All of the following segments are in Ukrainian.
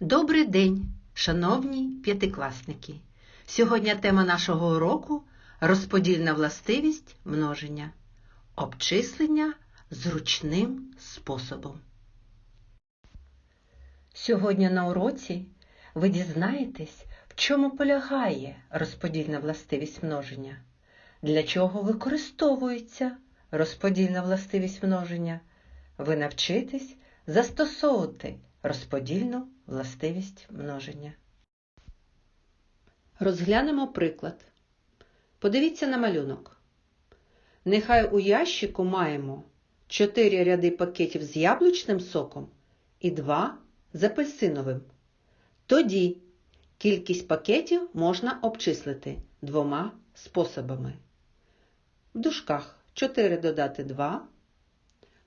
Добрий день, шановні п'ятикласники! Сьогодні тема нашого уроку розподільна властивість множення. Обчислення зручним способом. Сьогодні на уроці ви дізнаєтесь, в чому полягає розподільна властивість множення, для чого використовується розподільна властивість множення. Ви навчитесь застосовувати розподільну властивість множення. Розглянемо приклад. Подивіться на малюнок. Нехай у ящику маємо 4 ряди пакетів з яблучним соком і 2 з апельсиновим. Тоді кількість пакетів можна обчислити двома способами. В дужках 4 додати 2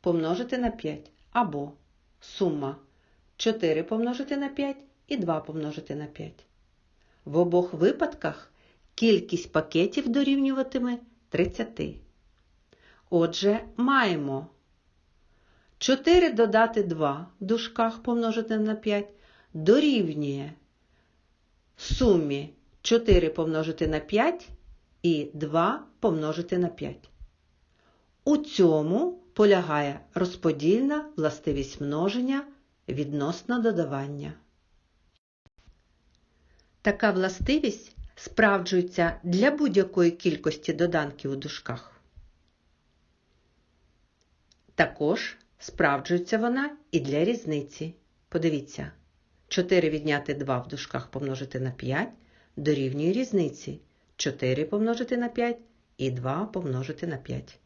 помножити на 5 або сума 4 помножити на 5 і 2 помножити на 5. В обох випадках кількість пакетів дорівнюватиме 30. Отже, маємо 4 додати 2 в дужках помножити на 5 дорівнює сумі 4 помножити на 5 і 2 помножити на 5. У цьому полягає розподільна властивість множення відносно додавання. Така властивість справджується для будь-якої кількості доданків у дужках. Також справджується вона і для різниці. Подивіться, 4 відняти 2 в дужках помножити на 5 дорівнює різниці 4 помножити на 5 і 2 помножити на 5.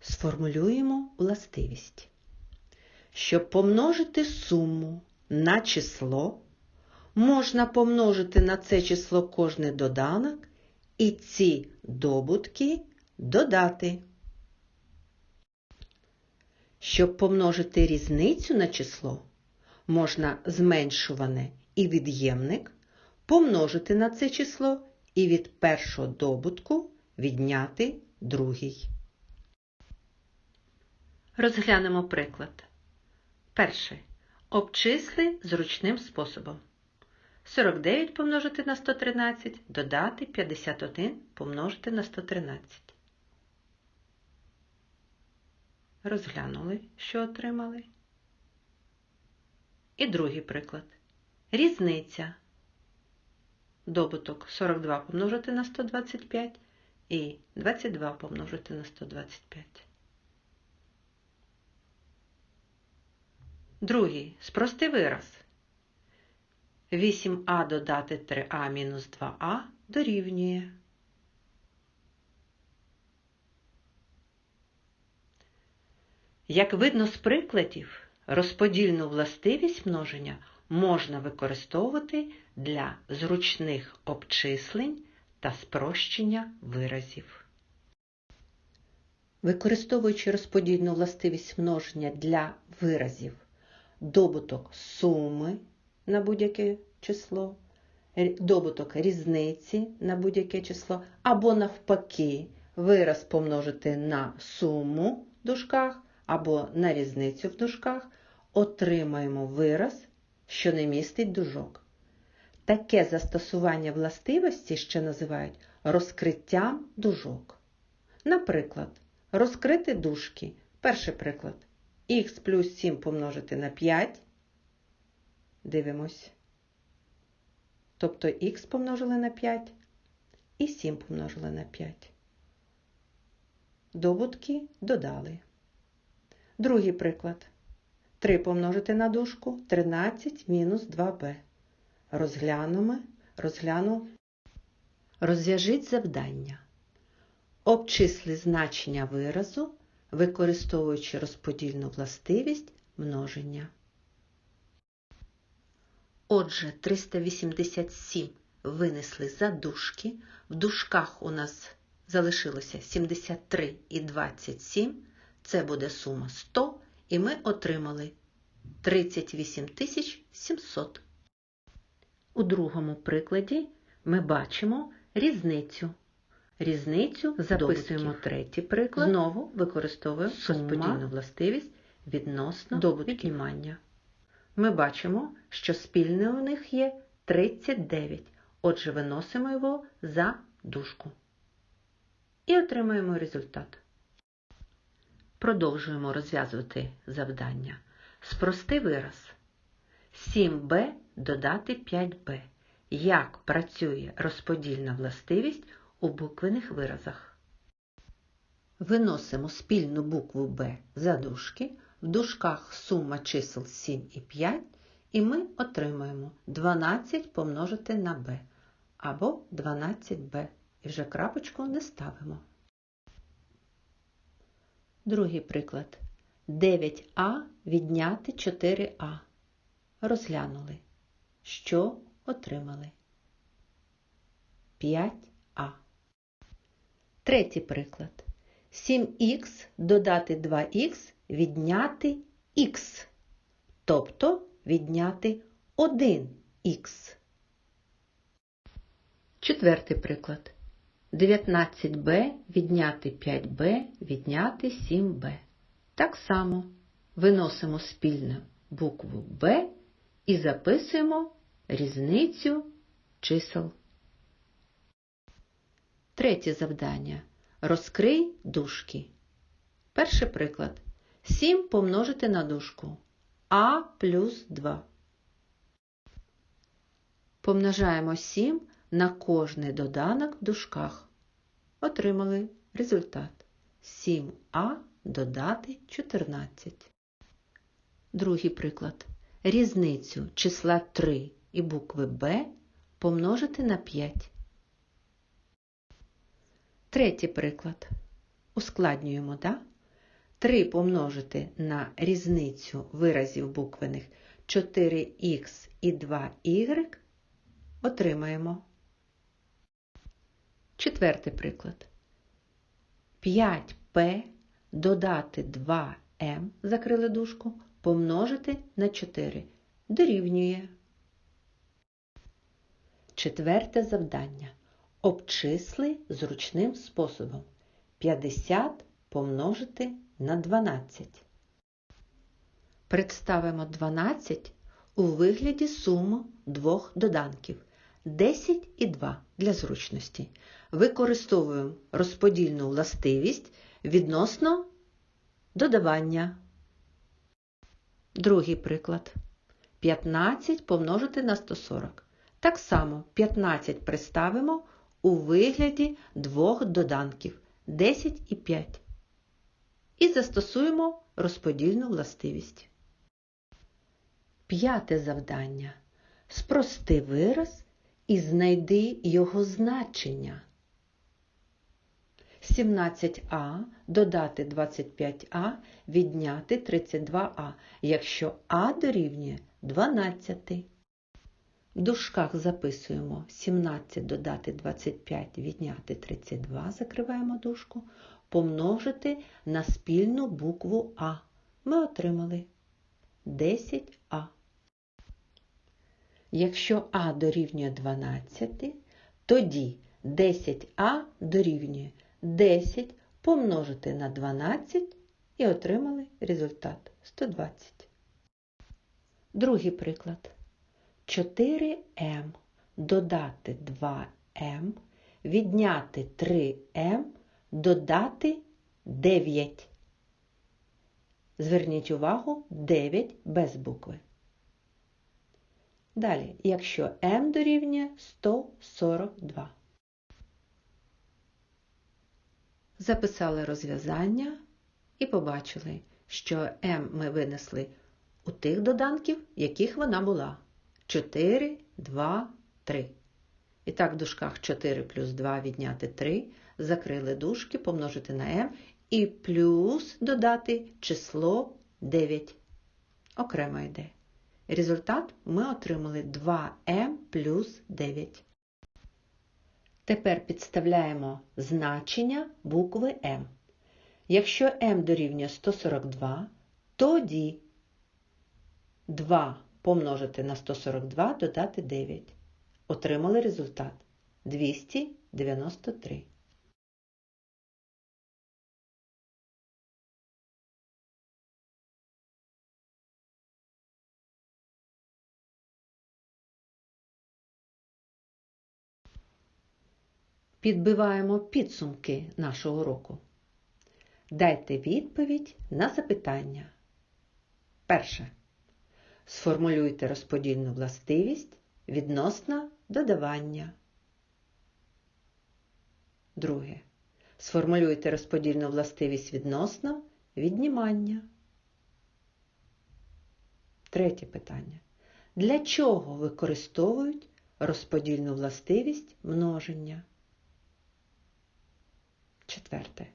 Сформулюємо властивість. Щоб помножити суму на число, можна помножити на це число кожний доданок і ці добутки додати. Щоб помножити різницю на число, можна зменшуване і від'ємник помножити на це число і від першого добутку відняти другий. Розглянемо приклад. Перше. Обчисли зручним способом. 49 помножити на 113, додати 51 помножити на 113. Розглянули, що отримали. І другий приклад. Різниця. Добуток 42 помножити на 125 і 22 помножити на 125. Другий. Спрости вираз. 8а додати 3а мінус 2а дорівнює. Як видно з прикладів, розподільну властивість множення можна використовувати для зручних обчислень та спрощення виразів. Використовуючи розподільну властивість множення для виразів добуток суми на будь-яке число, добуток різниці на будь-яке число, або навпаки, вираз помножити на суму в дужках, або на різницю в дужках, отримаємо вираз, що не містить дужок. Таке застосування властивості ще називають розкриттям дужок. Наприклад, розкрити дужки. Перший приклад х плюс 7 помножити на 5. Дивимось. Тобто х помножили на 5 і 7 помножили на 5. Добутки додали. Другий приклад. 3 помножити на дужку 13 мінус 2b. Розглянемо, розгляну. Розв'яжіть завдання. Обчисли значення виразу використовуючи розподільну властивість множення. Отже, 387 винесли за дужки. В дужках у нас залишилося 73 і 27. Це буде сума 100, і ми отримали 38 700. У другому прикладі ми бачимо різницю різницю, записуємо третій приклад, знову використовуємо розподільну властивість відносно віднімання. Ми бачимо, що спільне у них є 39. Отже, виносимо його за дужку. І отримаємо результат. Продовжуємо розв'язувати завдання. Спрости вираз. 7b додати 5b. Як працює розподільна властивість у буквених виразах? Виносимо спільну букву b за дужки. В дужках сума чисел 7 і 5, і ми отримаємо 12 помножити на b або 12b. І вже крапочку не ставимо. Другий приклад. 9а відняти 4а. Розглянули. Що отримали? 5а. Третій приклад. 7х додати 2х відняти х. Тобто відняти 1х. Четвертий приклад. 19b відняти 5b відняти 7b. Так само виносимо спільну букву b і записуємо різницю чисел. Третє завдання. Розкрий дужки. Перший приклад. 7 помножити на дужку а плюс 2. Помножаємо 7 на кожний доданок в дужках. Отримали результат 7а додати 14. Другий приклад. Різницю числа 3 і букви b помножити на 5. Третій приклад. Ускладнюємо, да? 3 помножити на різницю виразів буквених 4х і 2y отримаємо. Четвертий приклад. 5p додати 2m, закрили дужку, помножити на 4 дорівнює. Четверте завдання. Обчисли зручним способом. 50 помножити на 12. Представимо 12 у вигляді суми двох доданків 10 і 2 для зручності. Використовуємо розподільну властивість відносно додавання. Другий приклад. 15 помножити на 140. Так само 15 представимо у вигляді двох доданків 10 і 5. І застосуємо розподільну властивість. П'яте завдання. Спрости вираз і знайди його значення. 17а додати 25а відняти 32а, якщо а дорівнює 12. В дужках записуємо 17 додати 25 відняти 32, закриваємо дужку, помножити на спільну букву А. Ми отримали 10а. Якщо А дорівнює 12, тоді 10а дорівнює 10 помножити на 12 і отримали результат 120. Другий приклад. 4m додати 2m, відняти 3m, додати 9. Зверніть увагу 9 без букви. Далі, якщо m дорівнює 142. Записали розв'язання і побачили, що m ми винесли у тих доданків, яких вона була. 4, 2, 3. І так, в дужках 4 плюс 2 відняти 3, закрили дужки, помножити на m і плюс додати число 9. Окремо йде. Результат ми отримали 2m плюс 9. Тепер підставляємо значення букви m. Якщо m дорівнює 142, тоді 2 помножити на 142 додати 9. Отримали результат 293. Підбиваємо підсумки нашого року. Дайте відповідь на запитання. Перше. Сформулюйте розподільну властивість відносно додавання. Друге. Сформулюйте розподільну властивість відносно віднімання. Третє питання. Для чого використовують розподільну властивість множення? Четверте.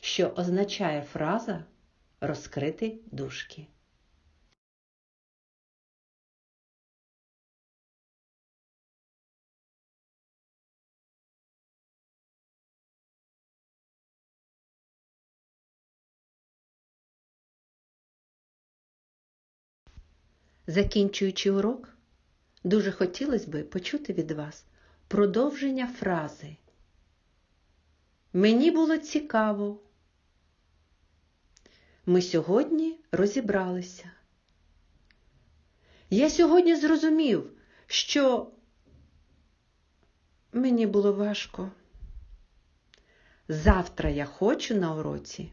Що означає фраза розкрити дужки? Закінчуючи урок, дуже хотілося би почути від вас продовження фрази. Мені було цікаво. Ми сьогодні розібралися. Я сьогодні зрозумів, що мені було важко. Завтра я хочу на уроці.